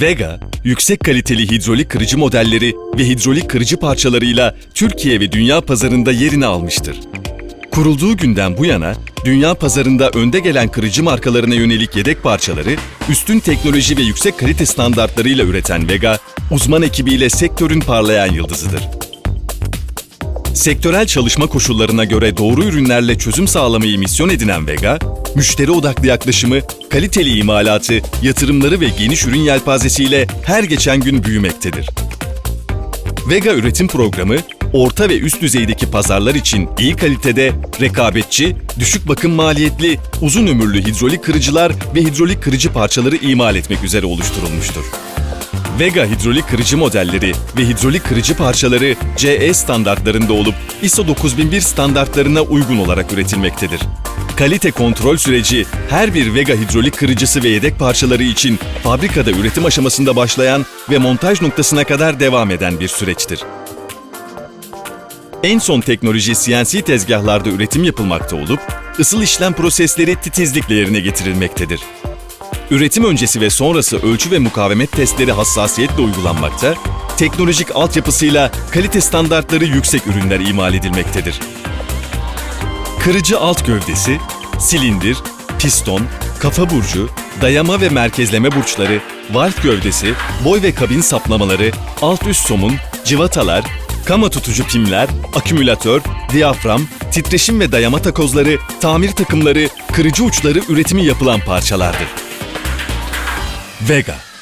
Vega, yüksek kaliteli hidrolik kırıcı modelleri ve hidrolik kırıcı parçalarıyla Türkiye ve dünya pazarında yerini almıştır. Kurulduğu günden bu yana dünya pazarında önde gelen kırıcı markalarına yönelik yedek parçaları üstün teknoloji ve yüksek kalite standartlarıyla üreten Vega, uzman ekibiyle sektörün parlayan yıldızıdır. Sektörel çalışma koşullarına göre doğru ürünlerle çözüm sağlamayı misyon edinen Vega, müşteri odaklı yaklaşımı, kaliteli imalatı, yatırımları ve geniş ürün yelpazesiyle her geçen gün büyümektedir. Vega üretim programı, orta ve üst düzeydeki pazarlar için iyi kalitede, rekabetçi, düşük bakım maliyetli, uzun ömürlü hidrolik kırıcılar ve hidrolik kırıcı parçaları imal etmek üzere oluşturulmuştur. Vega hidrolik kırıcı modelleri ve hidrolik kırıcı parçaları CE standartlarında olup ISO 9001 standartlarına uygun olarak üretilmektedir. Kalite kontrol süreci her bir Vega hidrolik kırıcısı ve yedek parçaları için fabrikada üretim aşamasında başlayan ve montaj noktasına kadar devam eden bir süreçtir. En son teknoloji CNC tezgahlarda üretim yapılmakta olup, ısıl işlem prosesleri titizlikle yerine getirilmektedir. Üretim öncesi ve sonrası ölçü ve mukavemet testleri hassasiyetle uygulanmakta, teknolojik altyapısıyla kalite standartları yüksek ürünler imal edilmektedir. Kırıcı alt gövdesi, silindir, piston, kafa burcu, dayama ve merkezleme burçları, valf gövdesi, boy ve kabin saplamaları, alt üst somun, civatalar, kama tutucu pimler, akümülatör, diyafram, titreşim ve dayama takozları, tamir takımları, kırıcı uçları üretimi yapılan parçalardır. Vega